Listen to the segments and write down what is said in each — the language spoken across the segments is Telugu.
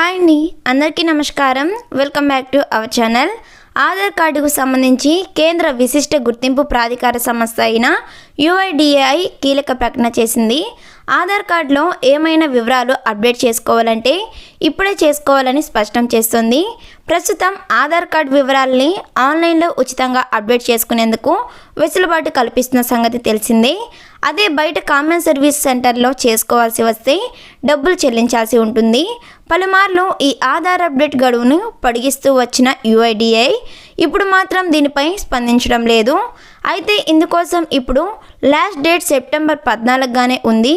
హాయ్ అండి అందరికీ నమస్కారం. Welcome back to our channel. Aadhaar కార్డుకు సంబంధించి కేంద్ర విశిష్ట గుర్తింపు ప్రాధికార సంస్థ అయిన యుఐడిఏఐ కీలక ప్రకటన చేసింది. ఆధార్ కార్డులో ఏమైనా వివరాలు అప్డేట్ చేసుకోవాలంటే ఇప్పుడే చేసుకోవాలని స్పష్టం చేస్తుంది. ప్రస్తుతం ఆధార్ కార్డు వివరాలని ఆన్లైన్లో ఉచితంగా అప్డేట్ చేసుకునేందుకు వెసులుబాటు కల్పిస్తున్న సంగతి తెలిసిందే. అదే బయట కామన్ సర్వీస్ సెంటర్లో చేసుకోవాల్సి వస్తే డబ్బులు చెల్లించాల్సి ఉంటుంది. పలుమార్లు ఈ ఆధార్ అప్డేట్ గడువును పొడిగిస్తూ వచ్చిన యుఐడిఐ ఇప్పుడు మాత్రం దీనిపై స్పందించడం లేదు. అయితే ఇందుకోసం ఇప్పుడు లాస్ట్ డేట్ సెప్టెంబర్ పద్నాలుగుగానే ఉంది.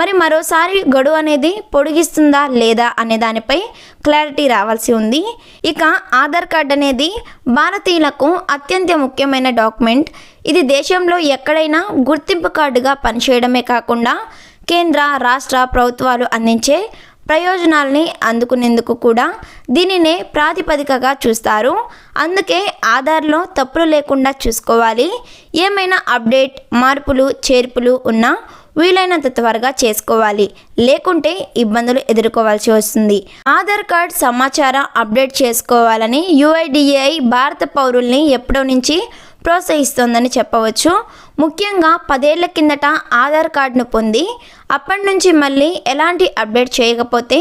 మరి మరోసారి గడువు అనేది పొడిగిస్తుందా లేదా అనే దానిపై క్లారిటీ రావాల్సి ఉంది. ఇక ఆధార్ కార్డ్ అనేది భారతీయులకు అత్యంత ముఖ్యమైన డాక్యుమెంట్ ఇది దేశంలో ఎక్కడైనా గుర్తింపు కార్డుగా పనిచేయడమే కాకుండా కేంద్ర రాష్ట్ర ప్రభుత్వాలు అందించే ప్రయోజనాల్ని అందుకునేందుకు కూడా దీనినే ప్రాతిపదికగా చూస్తారు. అందుకే ఆధార్లో తప్పులు లేకుండా చూసుకోవాలి. ఏమైనా అప్డేట్ మార్పులు చేర్పులు ఉన్నా వీలైనంత త్వరగా చేసుకోవాలి. లేకుంటే ఇబ్బందులు ఎదుర్కోవాల్సి వస్తుంది. ఆధార్ కార్డ్ సమాచారం అప్డేట్ చేసుకోవాలని యుఐడిఏఐ భారత పౌరుల్ని ఎప్పటి నుంచి ప్రోత్సహిస్తోందని చెప్పవచ్చు. ముఖ్యంగా పదేళ్ళ కిందట ఆధార్ కార్డును పొంది అప్పటి నుంచి మళ్ళీ ఎలాంటి అప్డేట్ చేయకపోతే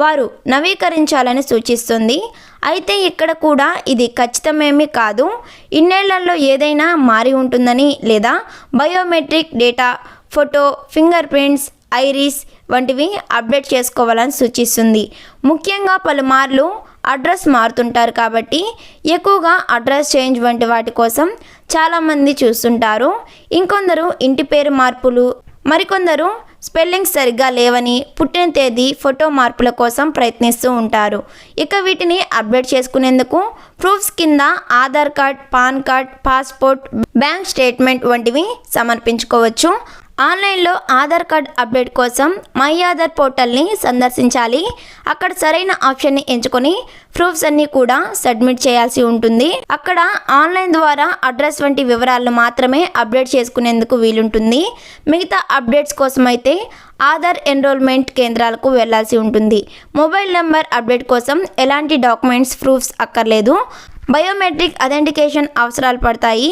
వారు నవీకరించాలని సూచిస్తుంది. అయితే ఇక్కడ కూడా ఇది ఖచ్చితమేమీ కాదు. ఇన్నేళ్ళలో ఏదైనా మారి ఉంటుందని లేదా biometric data photo fingerprints iris వంటివి అప్డేట్ చేసుకోవాలని సూచిస్తుంది. ముఖ్యంగా పలుమార్లు అడ్రస్ మారుతుంటారు కాబట్టి ఎక్కువగా అడ్రస్ చేంజ్ వంటి వాటి కోసం చాలామంది చూస్తుంటారు. ఇంకొందరు ఇంటి పేరు మార్పులు మరికొందరు స్పెల్లింగ్స్ సరిగ్గా లేవని పుట్టిన తేదీ ఫోటో మార్పుల కోసం ప్రయత్నిస్తూ ఉంటారు. ఇక వీటిని అప్డేట్ చేసుకునేందుకు ప్రూఫ్స్ కింద Aadhaar card PAN card passport bank statement వంటివి సమర్పించుకోవచ్చు. ఆన్లైన్లో ఆధార్ కార్డ్ అప్డేట్ కోసం మై ఆధార్ పోర్టల్ని సందర్శించాలి. అక్కడ సరైన ఆప్షన్ని ఎంచుకొని ప్రూఫ్స్ అన్నీ కూడా సబ్మిట్ చేయాల్సి ఉంటుంది. అక్కడ ఆన్లైన్ ద్వారా అడ్రస్ వంటి వివరాలను మాత్రమే అప్డేట్ చేసుకునేందుకు వీలుంటుంది. మిగతా అప్డేట్స్ కోసం అయితే ఆధార్ ఎన్రోల్మెంట్ కేంద్రాలకు వెళ్ళాల్సి ఉంటుంది. మొబైల్ నెంబర్ అప్డేట్ కోసం ఎలాంటి డాక్యుమెంట్స్ ప్రూఫ్స్ అక్కర్లేదు. బయోమెట్రిక్ అథెంటికేషన్ అవసరాలు పడతాయి.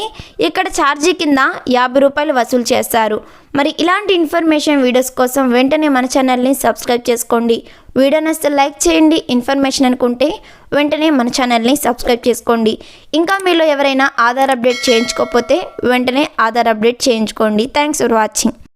ఇక్కడ ఛార్జీ కింద యాభై రూపాయలు వసూలు చేస్తారు. మరి ఇలాంటి ఇన్ఫర్మేషన్ వీడియోస్ కోసం వెంటనే మన ఛానల్ని సబ్స్క్రైబ్ చేసుకోండి. వీడియో నచ్చితే లైక్ చేయండి. ఇన్ఫర్మేషన్ అనుకుంటే వెంటనే మన ఛానల్ని సబ్స్క్రైబ్ చేసుకోండి. ఇంకా మీలో ఎవరైనా ఆధార్ అప్డేట్ చేయించుకోకపోతే వెంటనే ఆధార్ అప్డేట్ చేయించుకోండి. Thanks for watching.